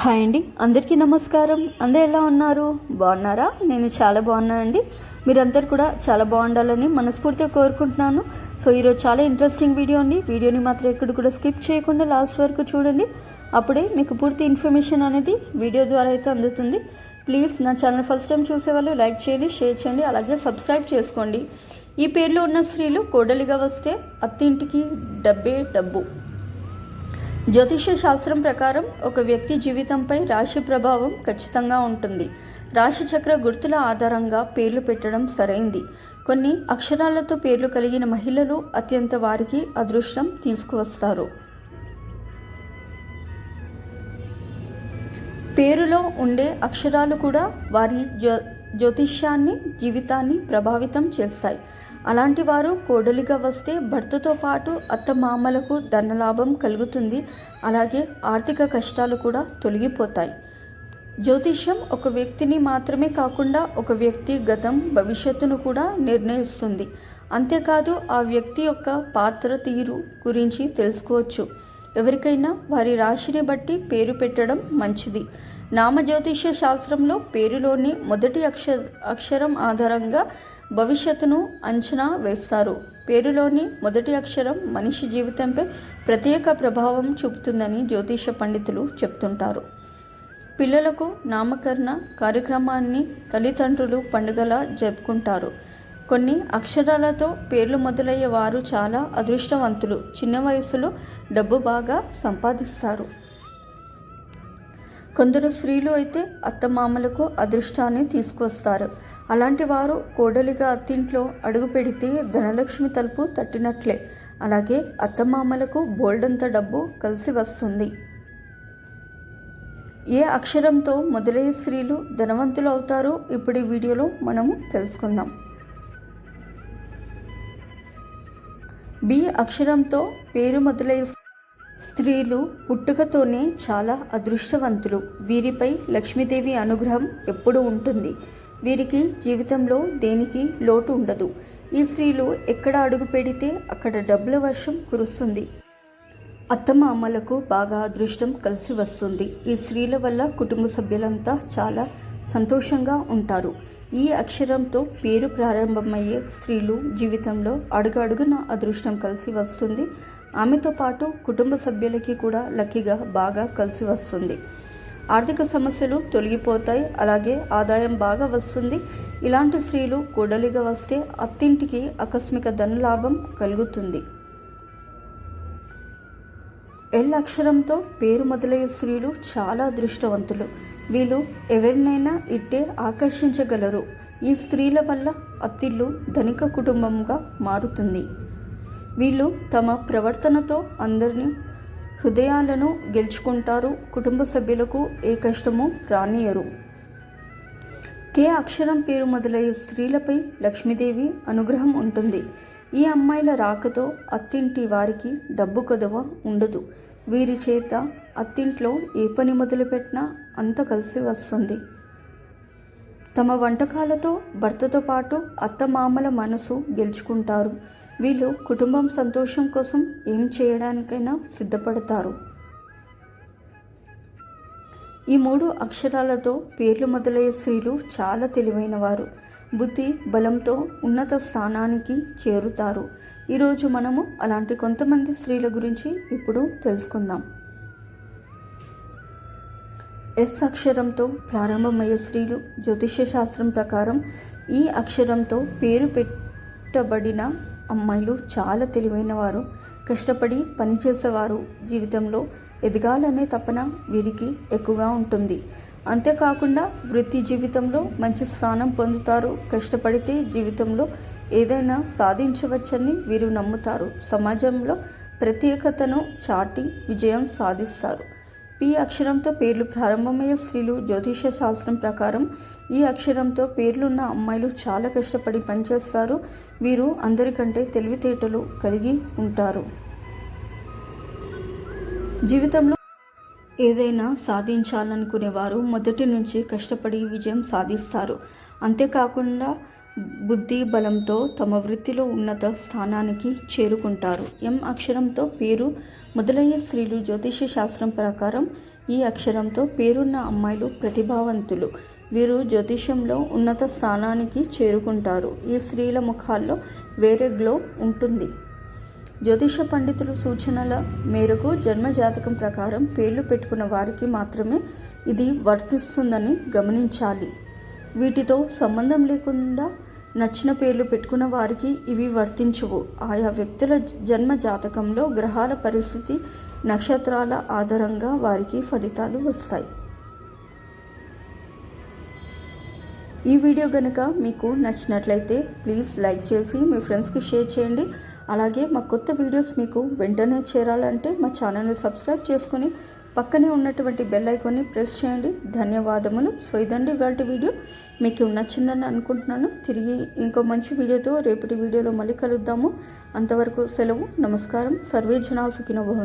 Hi అండి అందరికీ నమస్కారం. అందరు ఎలా ఉన్నారు? బాగున్నారా? నేను చాలా బాగున్నానండి. మీరందరు కూడా చాలా బాగుండాలని మనస్ఫూర్తిగా కోరుకుంటున్నాను. సో ఈరోజు చాలా ఇంట్రెస్టింగ్ వీడియో ఉంది వీడియోని మాత్రం ఎక్కడ కూడా స్కిప్ చేయకుండా లాస్ట్ వరకు చూడండి. అప్పుడే మీకు పూర్తి ఇన్ఫర్మేషన్ అనేది వీడియో ద్వారా అయితే అందుతుంది. ప్లీజ్ నా ఛానల్ ఫస్ట్ టైం చూసేవాళ్ళు లైక్ చేయండి షేర్ చేయండి అలాగే సబ్స్క్రైబ్ చేసుకోండి. ఈ పేర్లో ఉన్న స్త్రీలు కోడలిగా వస్తే అత్తింటికి డబ్బే డబ్బు. జ్యోతిష శాస్త్రం ప్రకారం ఒక వ్యక్తి జీవితంపై రాశి ప్రభావం ఖచ్చితంగా ఉంటుంది. రాశి చక్ర గుర్తుల ఆధారంగా పేర్లు పెట్టడం సరైంది. కొన్ని అక్షరాలతో పేర్లు కలిగిన మహిళలు అత్యంత వారికి అదృష్టం తీసుకువస్తారు. పేరులో ఉండే అక్షరాలు కూడా వారి జ్యో జ్యోతిష్యాన్ని జీవితాన్ని ప్రభావితం చేస్తాయి. అలాంటి వారు కోడలిగా వస్తే భర్తతో పాటు అత్తమామలకు ధనలాభం కలుగుతుంది. అలాగే ఆర్థిక కష్టాలు కూడా తొలగిపోతాయి. జ్యోతిష్యం ఒక వ్యక్తిని మాత్రమే కాకుండా ఒక వ్యక్తి గతం భవిష్యత్తును కూడా నిర్ణయిస్తుంది. అంతేకాదు ఆ వ్యక్తి యొక్క పాత్ర తీరు గురించి తెలుసుకోవచ్చు. ఎవరికైనా వారి రాశిని బట్టి పేరు పెట్టడం మంచిది. నామజ్యోతిష శాస్త్రంలో పేరులోని మొదటి అక్ష అక్షరం ఆధారంగా భవిష్యత్తును అంచనా వేస్తారు. పేరులోని మొదటి అక్షరం మనిషి జీవితంపై ప్రత్యేక ప్రభావం చూపుతుందని జ్యోతిష పండితులు చెప్తుంటారు. పిల్లలకు నామకరణ కార్యక్రమాన్ని తల్లిదండ్రులు పండుగలా జరుపుకుంటారు. కొన్ని అక్షరాలతో పేర్లు మొదలయ్యే వారు చాలా అదృష్టవంతులు. చిన్న వయసులో డబ్బు బాగా సంపాదిస్తారు. కొందరు స్త్రీలు అయితే అత్తమామలకు అదృష్టాన్ని తీసుకొస్తారు. అలాంటి వారు కోడలిగా అత్తింట్లో అడుగు పెడితే ధనలక్ష్మి తలుపు తట్టినట్లే. అలాగే అత్తమామలకు బోల్డంత డబ్బు కలిసి వస్తుంది. ఏ అక్షరంతో మొదలయ్యే స్త్రీలు ధనవంతులు అవుతారో ఇప్పుడు ఈ వీడియోలో మనము తెలుసుకుందాం. బి అక్షరంతో పేరు మొదలయ్యే స్త్రీలు పుట్టుకతోనే చాలా అదృష్టవంతులు. వీరిపై లక్ష్మీదేవి అనుగ్రహం ఎప్పుడూ ఉంటుంది. వీరికి జీవితంలో దేనికి లోటు ఉండదు. ఈ స్త్రీలు ఎక్కడ అడుగు పెడితే అక్కడ డబ్బుల వర్షం కురుస్తుంది. అత్తమామలకు అమ్మలకు బాగా అదృష్టం కలిసి వస్తుంది. ఈ స్త్రీల వల్ల కుటుంబ సభ్యులంతా చాలా సంతోషంగా ఉంటారు. ఈ అక్షరంతో పేరు ప్రారంభమయ్యే స్త్రీలు జీవితంలో అడుగు అడుగున అదృష్టం కలిసి వస్తుంది. ఆమెతో పాటు కుటుంబ సభ్యులకి కూడా లక్కీగా బాగా కలిసి వస్తుంది. ఆర్థిక సమస్యలు తొలగిపోతాయి. అలాగే ఆదాయం బాగా వస్తుంది. ఇలాంటి స్త్రీలు కూడలిగా వస్తే అత్తింటికి ఆకస్మిక ధనలాభం కలుగుతుంది. ఎల్ అక్షరంతో పేరు మొదలయ్యే స్త్రీలు చాలా అదృష్టవంతులు. వీళ్ళు ఎవరినైనా ఇట్టే ఆకర్షించగలరు. ఈ స్త్రీల వల్ల అత్తిళ్ళు ధనిక కుటుంబంగా మారుతుంది. వీళ్ళు తమ ప్రవర్తనతో అందరినీ హృదయాలను గెలుచుకుంటారు కుటుంబ సభ్యులకు ఏ కష్టము రానియరు. కే అక్షరం పేరు మొదలయ్యే స్త్రీలపై లక్ష్మీదేవి అనుగ్రహం ఉంటుంది. ఈ అమ్మాయిల రాకతో అత్తింటి వారికి డబ్బు కొదవ ఉండదు. వీరి చేత అత్తింట్లో ఏ పని మొదలుపెట్టినా అంత కలిసి వస్తుంది. తమ వంటకాలతో భర్తతో పాటు అత్తమామల మనసు గెలుచుకుంటారు. వీళ్ళు కుటుంబం సంతోషం కోసం ఏం చేయడానికైనా సిద్ధపడతారు. ఈ మూడు అక్షరాలతో పేర్లు మొదలయ్యే స్త్రీలు చాలా తెలివైన వారు బుద్ధి బలంతో ఉన్నత స్థానానికి చేరుతారు. ఈరోజు మనము అలాంటి కొంతమంది స్త్రీల గురించి ఇప్పుడు తెలుసుకుందాం. ఎస్ అక్షరంతో ప్రారంభమయ్యే స్త్రీలు జ్యోతిష్య శాస్త్రం ప్రకారం ఈ అక్షరంతో పేరు పెట్టబడిన అమ్మాయిలు చాలా తెలివైన వారు. కష్టపడి పనిచేసేవారు జీవితంలో ఎదగాలనే తపన వీరికి ఎక్కువగా ఉంటుంది. అంతేకాకుండా వృత్తి జీవితంలో మంచి స్థానం పొందుతారు. కష్టపడితే జీవితంలో ఏదైనా సాధించవచ్చని వీరు నమ్ముతారు. సమాజంలో ప్రత్యేకతను చాటి విజయం సాధిస్తారు. పి అక్షరంతో పేర్లు ప్రారంభమయ్యే స్త్రీలు జ్యోతిష శాస్త్రం ప్రకారం ఈ అక్షరంతో పేర్లున్న అమ్మాయిలు చాలా కష్టపడి పనిచేస్తారు. వీరు అందరికంటే తెలివితేటలు కలిగి ఉంటారు. జీవితంలో ఏదైనా సాధించాలనుకునేవారు మొదటి నుంచి కష్టపడి విజయం సాధిస్తారు. అంతేకాకుండా బుద్ధి బలంతో తమ వృత్తిలో ఉన్నత స్థానానికి చేరుకుంటారు. ఎం అక్షరంతో పేరు మొదలయ్యే స్త్రీలు జ్యోతిష శాస్త్రం ప్రకారం ఈ అక్షరంతో పేరున్న అమ్మాయిలు ప్రతిభావంతులు. వీరు జ్యోతిష్యంలో ఉన్నత స్థానానికి చేరుకుంటారు. ఈ స్త్రీల ముఖాల్లో వేరే గ్లో ఉంటుంది. జ్యోతిష పండితుల సూచనల మేరకు జన్మ జాతకం ప్రకారం పేర్లు పెట్టుకున్న వారికి మాత్రమే ఇది వర్తిస్తుందని గమనించాలి. వీటితో సంబంధం లేకుండా నచ్చిన పేర్లు పెట్టుకున్న వారికి ఇవి వర్తించవు. ఆయా వ్యక్తుల జన్మ జాతకంలో గ్రహాల పరిస్థితి నక్షత్రాల ఆధారంగా వారికి ఫలితాలు వస్తాయి. ఈ వీడియో కనుక మీకు నచ్చినట్లయితే ప్లీజ్ లైక్ చేసి మీ ఫ్రెండ్స్కి షేర్ చేయండి. అలాగే మా కొత్త వీడియోస్ మీకు వెంటనే చేరాలంటే మా ఛానల్ని సబ్స్క్రైబ్ చేసుకుని పక్కనే ఉన్నటువంటి బెల్ ఐకాన్ని ప్రెస్ చేయండి. ధన్యవాదములు. సో ఇదండి ఇవాళ వీడియో మీకు నచ్చిందని అనుకుంటున్నాను. తిరిగి ఇంకో మంచి వీడియోతో రేపటి వీడియోలో మళ్ళీ కలుద్దాము. అంతవరకు సెలవు. నమస్కారం. సర్వే జనా సుఖినోభవం